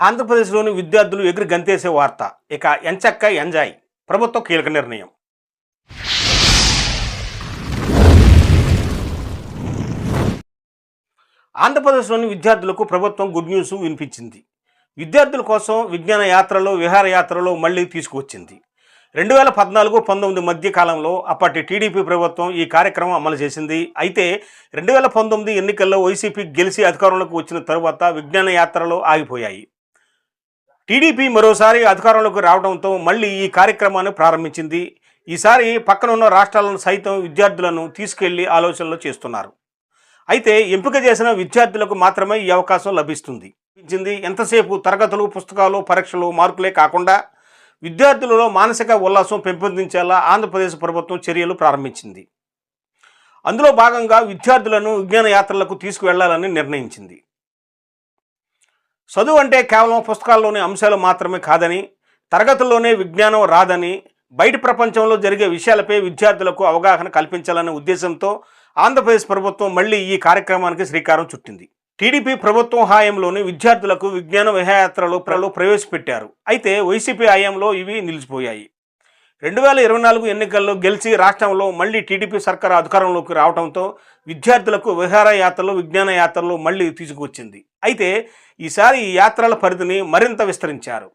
ఆంధ్రప్రదేశ్లోని విద్యార్థులు ఎగిరి గంతేసే వార్త. ఇక ఎంచక్క ఎంజాయ్. ప్రభుత్వం కీలక నిర్ణయం. ఆంధ్రప్రదేశ్లోని విద్యార్థులకు ప్రభుత్వం గుడ్ న్యూస్ వినిపించింది. విద్యార్థుల కోసం విజ్ఞాన యాత్రలో విహారయాత్రలో మళ్ళీ తీసుకువచ్చింది. రెండు వేల పద్నాలుగు పంతొమ్మిది మధ్య కాలంలో అప్పటి టీడీపీ ప్రభుత్వం ఈ కార్యక్రమం అమలు చేసింది. అయితే రెండు వేల పంతొమ్మిది ఎన్నికల్లో వైసీపీ గెలిచి అధికారంలోకి వచ్చిన తరువాత విజ్ఞాన యాత్రలు ఆగిపోయాయి. టీడీపీ మరోసారి అధికారంలోకి రావడంతో మళ్ళీ ఈ కార్యక్రమాన్ని ప్రారంభించింది. ఈసారి పక్కన ఉన్న రాష్ట్రాలను సైతం విద్యార్థులను తీసుకెళ్ళి ఆలోచనలు చేస్తున్నారు. అయితే ఎంపిక చేసిన విద్యార్థులకు మాత్రమే ఈ అవకాశం లభిస్తుంది. ఇచ్చింది ఎంతసేపు తరగతులు పుస్తకాలు పరీక్షలు మార్కులే కాకుండా విద్యార్థులలో మానసిక ఉల్లాసం పెంపొందించేలా ఆంధ్రప్రదేశ్ ప్రభుత్వం చర్యలు ప్రారంభించింది. అందులో భాగంగా విద్యార్థులను విజ్ఞాన యాత్రలకు తీసుకువెళ్ళాలని నిర్ణయించింది. చదువు అంటే కేవలం పుస్తకాల్లోని అంశాలు మాత్రమే కాదని తరగతుల్లోనే విజ్ఞానం రాదని బయట ప్రపంచంలో జరిగే విషయాలపై విద్యార్థులకు అవగాహన కల్పించాలనే ఉద్దేశంతో ఆంధ్రప్రదేశ్ ప్రభుత్వం మళ్ళీ ఈ కార్యక్రమానికి శ్రీకారం చుట్టింది. టీడీపీ ప్రభుత్వం హాయంలోని విద్యార్థులకు విజ్ఞాన విహాయాత్రలు ప్రలో ప్రవేశపెట్టారు. అయితే వైసీపీ హయాంలో ఇవి నిలిచిపోయాయి. రెండు వేల ఇరవై నాలుగు ఎన్నికల్లో గెలిచి రాష్ట్రంలో మళ్ళీ టీడీపీ సర్కార్ అధికారంలోకి రావడంతో విద్యార్థులకు విహారయాత్రలు విజ్ఞాన యాత్రలు మళ్ళీ తీసుకువచ్చింది. అయితే ఈసారి ఈ యాత్రల పరిధిని మరింత విస్తరించారు.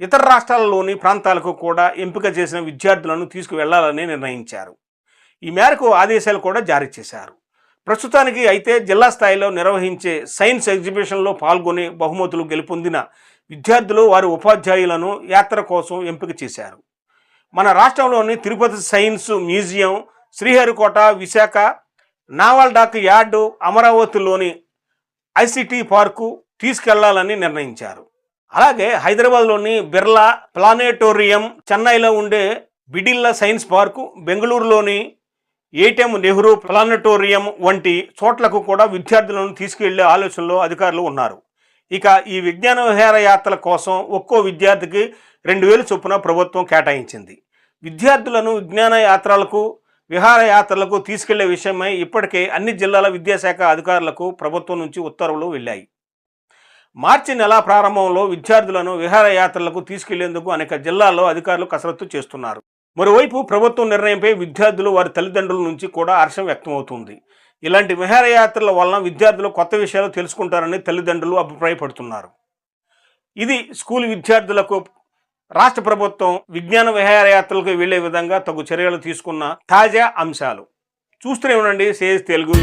ఇతర రాష్ట్రాలలోని ప్రాంతాలకు కూడా ఎంపిక చేసిన విద్యార్థులను తీసుకువెళ్ళాలని నిర్ణయించారు. ఈ మేరకు ఆదేశాలు కూడా జారీ చేశారు. ప్రస్తుతానికి అయితే జిల్లా స్థాయిలో నిర్వహించే సైన్స్ ఎగ్జిబిషన్లో పాల్గొని బహుమతులు గెలుపొందిన విద్యార్థులు వారి ఉపాధ్యాయులను యాత్ర కోసం ఎంపిక చేశారు. మన రాష్ట్రంలోని Tirupati science museum Sriharikota Visakha naval dock yard అమరావతిలోని ఐసిటీ పార్కు తీసుకెళ్ళాలని నిర్ణయించారు. అలాగే హైదరాబాద్లోని బిర్లా ప్లానేటోరియం చెన్నైలో ఉండే బిడిల్లా సైన్స్ పార్కు బెంగళూరులోని ఏటీఎం నెహ్రూ ప్లానటోరియం వంటి చోట్లకు కూడా విద్యార్థులను తీసుకెళ్ళే ఆలోచనలో అధికారులు ఉన్నారు. ఇక ఈ విజ్ఞాన విహారయాత్రల కోసం ఒక్కో విద్యార్థికి రెండు వేలు చొప్పున ప్రభుత్వం కేటాయించింది. విద్యార్థులను విజ్ఞాన యాత్రలకు విహారయాత్రలకు తీసుకెళ్ళే విషయమై ఇప్పటికే అన్ని జిల్లాల విద్యాశాఖ అధికారులకు ప్రభుత్వం నుంచి ఉత్తర్వులు వెళ్ళాయి. మార్చి నెల ప్రారంభంలో విద్యార్థులను విహారయాత్రలకు తీసుకెళ్ళేందుకు అనేక జిల్లాల్లో అధికారులు కసరత్తు చేస్తున్నారు. మరోవైపు ప్రభుత్వం నిర్ణయంపై విద్యార్థులు వారి తల్లిదండ్రుల నుంచి కూడా హర్షం వ్యక్తమవుతుంది. ఇలాంటి విహారయాత్రల వలన విద్యార్థులు కొత్త విషయాలు తెలుసుకుంటారని తల్లిదండ్రులు అభిప్రాయపడుతున్నారు. ఇది స్కూల్ విద్యార్థులకు రాష్ట్ర ప్రభుత్వం విజ్ఞాన విహారయాత్రలకు వెళ్ళే విధంగా తగు చర్యలు తీసుకున్న తాజా అంశాలు. చూస్తూనే ఉండండి సేజ్ తెలుగు